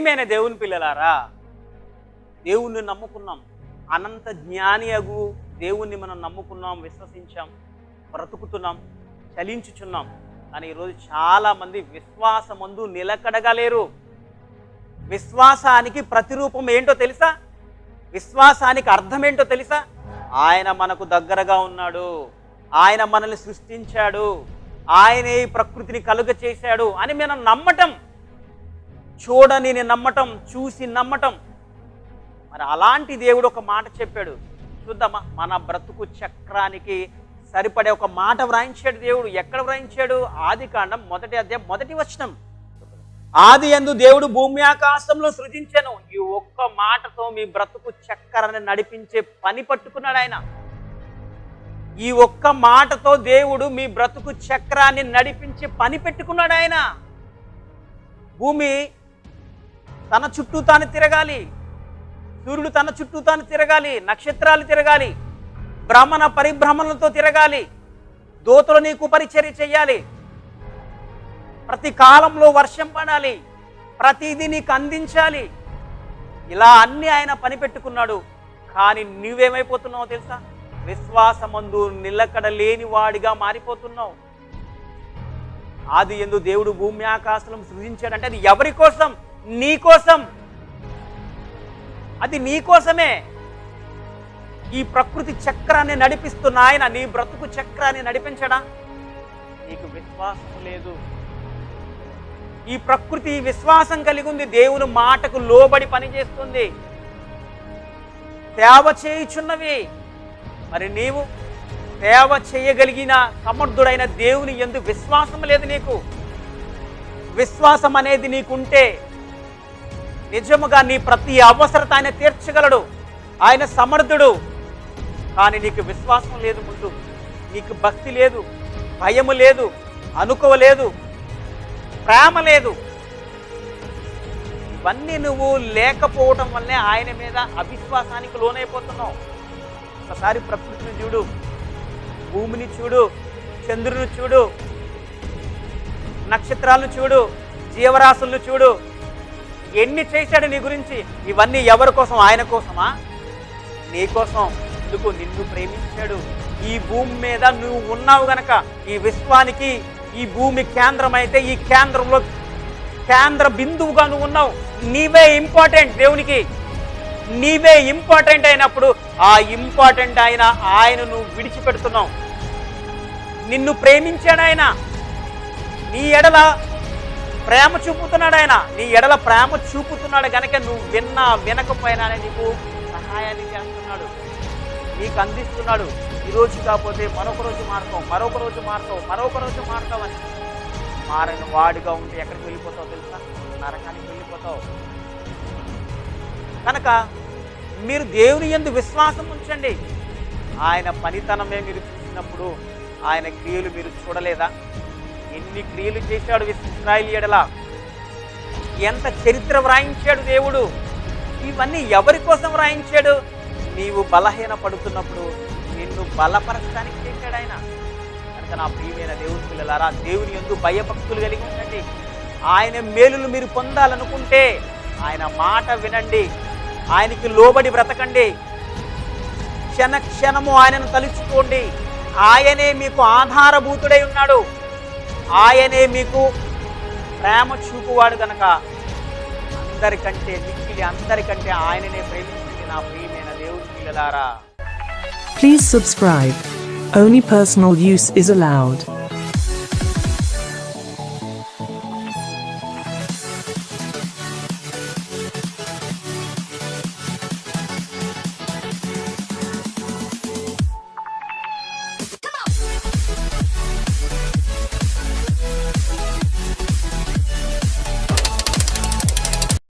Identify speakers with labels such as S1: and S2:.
S1: ప్రియమైన దేవుని పిల్లలారా దేవుణ్ణి నమ్ముకున్నాం. అనంత జ్ఞాని అగు దేవుణ్ణి మనం నమ్ముకున్నాం విశ్వసించాం బ్రతుకుతున్నాం చలించుచున్నాం. కానీ ఈరోజు చాలామంది విశ్వాసమందు నిలకడగా లేరు విశ్వాసానికి ప్రతిరూపం ఏంటో తెలుసా? విశ్వాసానికి అర్థం ఏంటో తెలుసా? ఆయన మనకు దగ్గరగా ఉన్నాడు. ఆయన మనల్ని సృష్టించాడు. ఆయనే ఈ ప్రకృతిని కలుగ చేశాడు అని మనం నమ్మటం. చూడని నమ్మటం చూసి నమ్మటం. మరి అలాంటి దేవుడు ఒక మాట చెప్పాడు. చూద్దామా మన బ్రతుకు చక్రానికి సరిపడే ఒక మాట వ్రాయించాడు దేవుడు. ఎక్కడ వ్రాయించాడు? ఆది కాండం మొదటి అధ్యాయం మొదటి వచనం. ఆది ఎందు దేవుడు భూమి ఆకాశంలో సృజించాను. ఈ ఒక్క మాటతో మీ బ్రతుకు చక్కరని నడిపించే పని పట్టుకున్నాడు ఆయన. ఈ ఒక్క మాటతో దేవుడు మీ బ్రతుకు చక్రాన్ని నడిపించే పని పెట్టుకున్నాడు ఆయన. భూమి తన చుట్టూ తాను తిరగాలి. సూర్యుడు తన చుట్టూ తాను తిరగాలి. నక్షత్రాలు తిరగాలి. భ్రమణ పరిభ్రమణలతో తిరగాలి. దోతలు నీకు పరిచర్య చేయాలి ప్రతి కాలంలో వర్షం పడాలి. ప్రతిదీ నీకు అందించాలి. ఇలా అన్ని ఆయన పని పెట్టుకున్నాడు. కానీ నువ్వేమైపోతున్నావో తెలుసా? విశ్వాసమందు నిలకడ లేని వాడిగా మారిపోతున్నావు. ఆది ఎందు దేవుడు భూమి ఆకాశం సృజించాడంటే అది ఎవరి కోసం? నీ కోసం. అది నీ కోసమే. ఈ ప్రకృతి చక్రాన్ని నడిపిస్తున్న ఆయన నీ బ్రతుకు చక్రాన్ని నడిపించడా? నీకు విశ్వాసం లేదు. ఈ ప్రకృతి విశ్వాసం కలిగి ఉంది. దేవుని మాటకు లోబడి పనిచేస్తుంది. సేవ చేయుచున్నవి. మరి నీవు? సేవ చేయగలిగిన సమర్థుడైన దేవుని ఎందు విశ్వాసం లేదు నీకు. విశ్వాసం అనేది నీకుంటే నిజముగా నీ ప్రతి అవసరత ఆయన తీర్చగలడు. ఆయన సమర్థుడు. కానీ నీకు విశ్వాసం లేదు ముందు. నీకు భక్తి లేదు భయము లేదు అనుకోవలేదు ప్రేమ లేదు. ఇవన్నీ నువ్వు లేకపోవటం వల్లే ఆయన మీద అవిశ్వాసానికి లోనైపోతున్నావు. ఒకసారి ప్రకృతిని చూడు. భూమిని చూడు చంద్రుని చూడు నక్షత్రాలను చూడు జీవరాశులను చూడు. ఎన్ని చేశాడు నీ గురించి? ఇవన్నీ ఎవరి కోసం? ఆయన కోసమా? నీ కోసం ఎందుకు నిన్ను ప్రేమించాడు? ఈ భూమి మీద నువ్వు ఉన్నావు గనక ఈ విశ్వానికి ఈ భూమి కేంద్రం అయితే ఈ కేంద్రంలో కేంద్ర బిందువుగా నువ్వు ఉన్నావు. నీవే ఇంపార్టెంట్ దేవునికి. నీవే ఇంపార్టెంట్ అయినప్పుడు ఆ ఇంపార్టెంట్ ఆయన ఆయన నువ్వు విడిచిపెడుతున్నావు నిన్ను ప్రేమించాడు ఆయన. నీ ఎడల ప్రేమ చూపుతున్నాడు ఆయన. నీ ఎడల ప్రేమ చూపుతున్నాడు కనుక నువ్వు విన్నా వినకపోయినా నీకు సహాయాన్ని చేస్తున్నాడు. నీకు అందిస్తున్నాడు. ఈ రోజు కాకపోతే మరొక రోజు మారుతావు మరొక రోజు మారుతావు మరొక రోజు మారుతావని అని. మారని వాడిగా ఉంటే ఎక్కడికి వెళ్ళిపోతావు తెలుసా? నరకానికి వెళ్ళిపోతావు. కనుక మీరు దేవుని ఎందు విశ్వాసం ఉంచండి. ఆయన పనితనమే మీరు చూసినప్పుడు ఆయన క్రియలు మీరు చూడలేదా? ఎన్ని క్రియలు చేశాడు ఇస్రాయిల్ ఎంత చరిత్ర వ్రాయించాడు దేవుడు? ఇవన్నీ ఎవరి కోసం వ్రాయించాడు? నీవు బలహీన పడుతున్నప్పుడు నిన్ను బలపరచడానికి చేశాడు ఆయన. కనుక నా ప్రియమైన దేవుని పిల్లలారా దేవుని ఎందు భయభక్తులు కలిగి ఉండండి. ఆయన మేలులు మీరు పొందాలనుకుంటే ఆయన మాట వినండి. ఆయనకి లోబడి బ్రతకండి. క్షణ క్షణము ఆయనను తలుచుకోండి. ఆయనే మీకు ఆధారభూతుడై ఉన్నాడు. ఆయనే మీకు ప్రేమ చూపువాడు కనుక అందరికంటే మిక్కిలి అందరికంటే ఆయననే ప్రేమించండి నా ప్రియమైన దేవుని పిల్లలారా.
S2: Please subscribe only personal use is allowed